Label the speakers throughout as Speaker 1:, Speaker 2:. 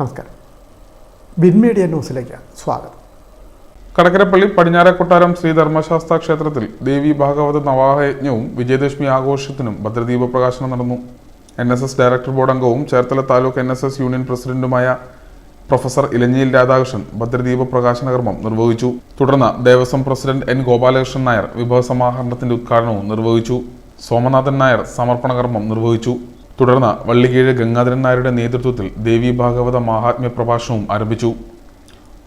Speaker 1: നമസ്കാരം. Bin media ന്യൂസിലേക്ക് സ്വാഗതം.
Speaker 2: കടക്കരപ്പള്ളി പടിഞ്ഞാറെ കൊട്ടാരം ക്ഷേത്രത്തിൽ ദേവി ഭാഗവത നവാഹയജ്ഞവും വിജയദശമി ആഘോഷത്തിനും ഭദ്രദീപ പ്രകാശനം നടന്നു. N S S director board അംഗവും Cherthala taluk N S S union പ്രസിഡന്റുമായ പ്രൊഫസർ ഇലഞ്ഞിയിൽ രാധാകൃഷ്ണൻ ഭദ്രദീപ പ്രകാശന കർമ്മം നിർവഹിച്ചു. തുടർന്ന് ദേവസ്വം പ്രസിഡന്റ് എൻ ഗോപാലകൃഷ്ണൻ നായർ വിഭവ സമാഹരണത്തിന്റെ ഉദ്ഘാടനവും നിർവഹിച്ചു. സോമനാഥൻ നായർ സമർപ്പണ കർമ്മം നിർവഹിച്ചു. തുടർന്ന് വള്ളിക്കീഴ് ഗംഗാധരൻ നായരുടെ നേതൃത്വത്തിൽ ദേവി ഭാഗവത മഹാത്മ്യ പ്രഭാഷണവും ആരംഭിച്ചു.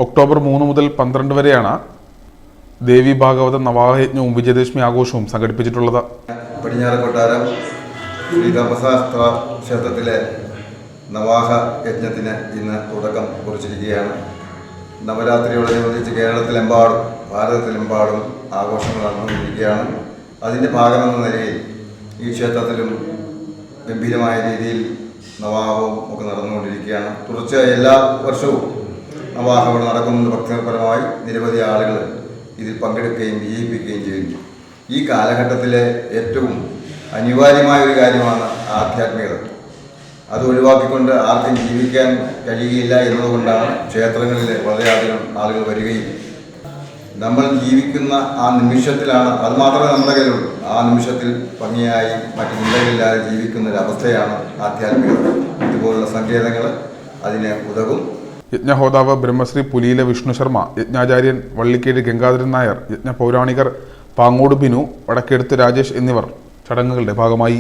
Speaker 2: ഒക്ടോബർ മൂന്ന് മുതൽ പന്ത്രണ്ട് വരെയാണ് ദേവി ഭാഗവത നവാഹയജ്ഞവും വിജയദശമി ആഘോഷവും സംഘടിപ്പിച്ചിട്ടുള്ളത്.
Speaker 3: പടിഞ്ഞാറ് കൊട്ടാരം ശ്രീ ധർമ്മശാസ്ത്ര ക്ഷേത്രത്തിലെ നവാഹ യജ്ഞത്തിന് ഇന്ന് തുടക്കം കുറിച്ചിരിക്കുകയാണ്. നവരാത്രിയോടനുബന്ധിച്ച് കേരളത്തിലെമ്പാടും ഭാരതത്തിലെമ്പാടും ആഘോഷങ്ങൾ നടന്നുകൊണ്ടിരിക്കുകയാണ്. അതിന്റെ ഭാഗമെന്ന നിലയിൽ ഈ ക്ഷേത്രത്തിലും ഗംഭീരമായ രീതിയിൽ നവാഹവും ഒക്കെ നടന്നുകൊണ്ടിരിക്കുകയാണ്. തുടർച്ചയായി എല്ലാ വർഷവും നവാഹം ഇവിടെ നടക്കുന്നുണ്ട് ഭക്തപരമായി നിരവധി ആളുകൾ ഇതിൽ പങ്കെടുക്കുകയും വിജയിപ്പിക്കുകയും ചെയ്യുന്നു. ഈ കാലഘട്ടത്തിലെ ഏറ്റവും അനിവാര്യമായ ഒരു കാര്യമാണ് ആധ്യാത്മികത. അത് ഒഴിവാക്കിക്കൊണ്ട് ആർക്കും ജീവിക്കാൻ കഴിയുകയില്ല എന്നതുകൊണ്ടാണ് ക്ഷേത്രങ്ങളിൽ വളരെയധികം ആളുകൾ വരികയും നമ്മൾ ജീവിക്കുന്ന ആ നിമിഷത്തിലാണ് അത് മാത്രമേ നമ്മുടെ കയ്യിലുള്ളൂ. ആ നിമിഷത്തിൽ ഭംഗിയായി മറ്റു ചിന്തകളില്ലാതെ ജീവിക്കുന്ന ഒരു അവസ്ഥയാണ് ആധ്യാത്മികത ഇതുപോലുള്ള സങ്കേതങ്ങൾ അതിന് ഉതകും.
Speaker 2: യജ്ഞഹോതാവ് ബ്രഹ്മശ്രീ പുലിയിലെ വിഷ്ണു ശർമ്മ യജ്ഞാചാര്യൻ വള്ളിക്കേരി ഗംഗാധരൻ നായർ യജ്ഞ പൗരാണികർ പാങ്ങോട് ബിനു വടക്കെടുത്ത് രാജേഷ് എന്നിവർ ചടങ്ങുകളുടെ ഭാഗമായി.